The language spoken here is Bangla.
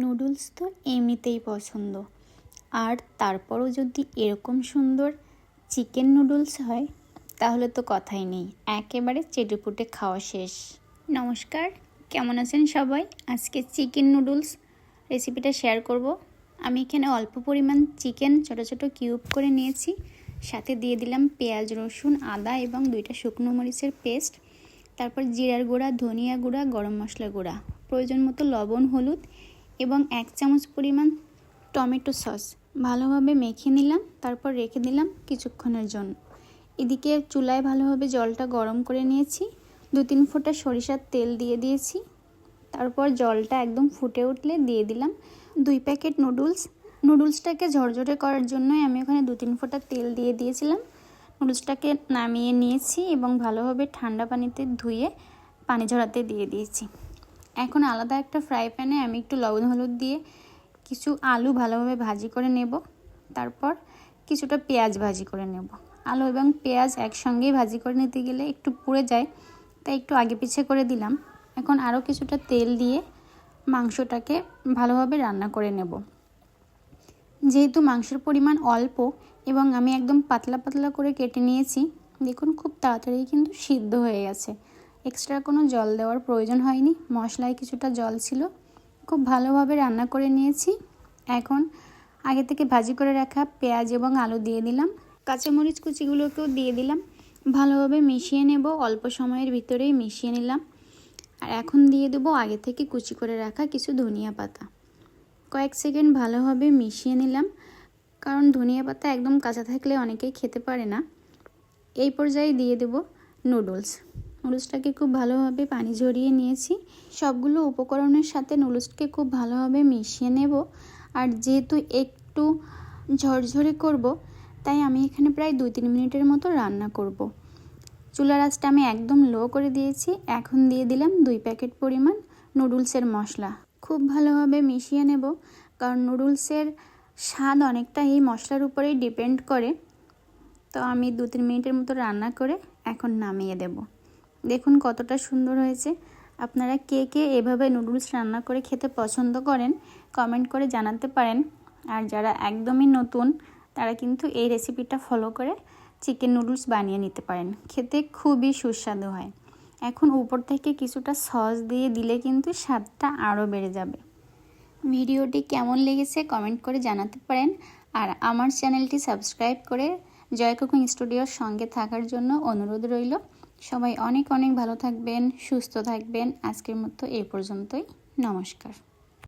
নুডলস তো এমনিতেই পছন্দ। আর তারপরও যদি এরকম সুন্দর চিকেন নুডলস হয়, তাহলে তো কথাই নেই। একেবারে চেটেপুটে খাওয়া শেষ। নমস্কার, কেমন আছেন সবাই? আজকে চিকেন নুডলস রেসিপিটা শেয়ার করব। আমি এখানে অল্প পরিমাণ চিকেন ছোট ছোট কিউব করে নিয়েছি। সাথে দিয়ে দিলাম পেঁয়াজ, রসুন, আদা এবং দুইটা শুকনো মরিচের পেস্ট। তারপর জিরার গুঁড়া, ধনিয়া গুঁড়া, গরম মশলা গুঁড়া। প্রয়োজন মতো লবণ, হলুদ এবং এক চামচ পরিমাণ টমেটো সস। ভালোভাবে মেখে নিলাম, তারপর রেখে দিলাম কিছুক্ষণের জন্য। এদিকে চুলায় ভালোভাবে জলটা গরম করে নিয়েছি। দু তিন ফোঁটা সরিষার তেল দিয়ে দিয়েছি। তারপর জলটা একদম ফুটে উঠলে দিয়ে দিলাম দুই প্যাকেট নুডলস। নুডলসটাকে ঝরঝরে করার জন্যই আমি ওখানে দু তিন ফোঁটা তেল দিয়ে দিয়েছিলাম। নুডলসটাকে নামিয়ে নিয়েছি এবং ভালোভাবে ঠান্ডা পানিতে ধুয়ে পানি ঝরাতে দিয়ে দিয়েছি। এখন আলাদা একটা ফ্রাই প্যানে আমি একটু লবণ, হলুদ দিয়ে কিছু আলু ভালোভাবে ভাজি করে নেব। তারপর কিছুটা পেঁয়াজ ভাজি করে নেব। আলু এবং পেঁয়াজ একসঙ্গেই ভাজি করে নিতে গেলে একটু পুড়ে যায়, তাই একটু আগে পিছে করে দিলাম। এখন আরও কিছুটা তেল দিয়ে মাংসটাকে ভালোভাবে রান্না করে নেব। যেহেতু মাংসের পরিমাণ অল্প এবং আমি একদম পাতলা পাতলা করে কেটে নিয়েছি, দেখুন খুব তাড়াতাড়ি কিন্তু সিদ্ধ হয়ে গেছে। এক্সট্রা কোনো জল দেওয়ার প্রয়োজন হয়নি। মশলায় কিছুটা জল ছিল। খুব ভালোভাবে রান্না করে নিয়েছি। এখন আগে থেকে ভাজি করে রাখা পেঁয়াজ এবং আলু দিয়ে দিলাম। কাঁচামরিচ কুচিগুলোকেও দিয়ে দিলাম। ভালোভাবে মিশিয়ে নেব। অল্প সময়ের ভিতরেই মিশিয়ে নিলাম। আর এখন দিয়ে দেবো আগে থেকে কুচি করে রাখা কিছু ধনিয়া পাতা। কয়েক সেকেন্ড ভালোভাবে মিশিয়ে নিলাম। কারণ ধনিয়া পাতা একদম কাঁচা থাকলে অনেকেই খেতে পারে না। এই পর্যায়ে দিয়ে দেব নুডলস। নুডলসটাকে খুব ভালোভাবে পানি ঝরিয়ে নিয়েছি। সবগুলো উপকরণের সাথে নুডলসকে খুব ভালোভাবে মিশিয়ে নেব। আর যেহেতু একটু ঝরঝরে করব, তাই আমি এখানে প্রায় দুই তিন মিনিটের মতো রান্না করব। চুলার আঁচটা আমি একদম লো করে দিয়েছি। এখন দিয়ে দিলাম দুই প্যাকেট পরিমাণ নুডলসের মশলা। খুব ভালোভাবে মিশিয়ে নেব, কারণ নুডলসের স্বাদ অনেকটা এই মশলার উপরেই ডিপেন্ড করে। তো আমি দু তিন মিনিটের মতো রান্না করে এখন নামিয়ে দেব। দেখুন কতটা সুন্দর হয়েছে। আপনারা কে কে এভাবে নুডলস রান্না করে খেতে পছন্দ করেন কমেন্ট করে জানাতে পারেন। আর যারা একদমই নতুন, তারা কিন্তু এই রেসিপিটা ফলো করে চিকেন নুডলস বানিয়ে নিতে পারেন। খেতে খুবই সুস্বাদু হয়। এখন উপর থেকে কিছুটা সস দিয়ে দিলে কিন্তু স্বাদটা আরও বেড়ে যাবে। ভিডিওটি কেমন লেগেছে কমেন্ট করে জানাতে পারেন। আর আমার চ্যানেলটি সাবস্ক্রাইব করে জয় কুকিং স্টুডিওর সঙ্গে থাকার জন্য অনুরোধ রইল। সবাই অনেক অনেক ভালো থাকবেন সুস্থ থাকবেন। আজকের মতো এই পর্যন্তই। নমস্কার।